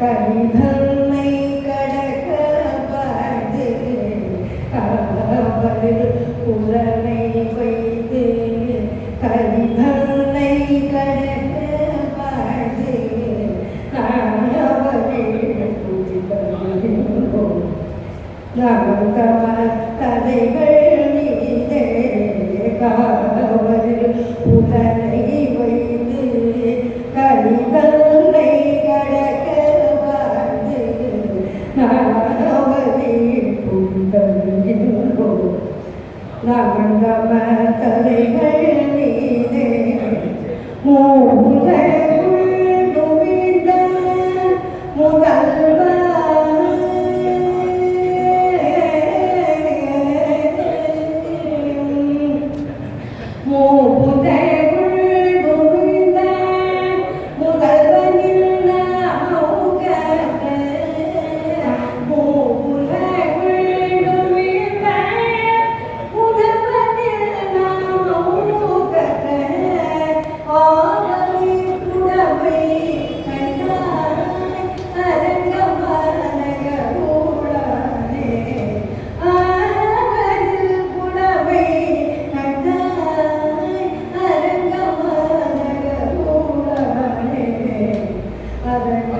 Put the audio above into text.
கரிதன்னை கடக்க பார்த்து காவலில் உடலை வைத்து கரிதன்னை கடக்க பார்த்து தலைகள் நமக்கம தலைகள் நீதே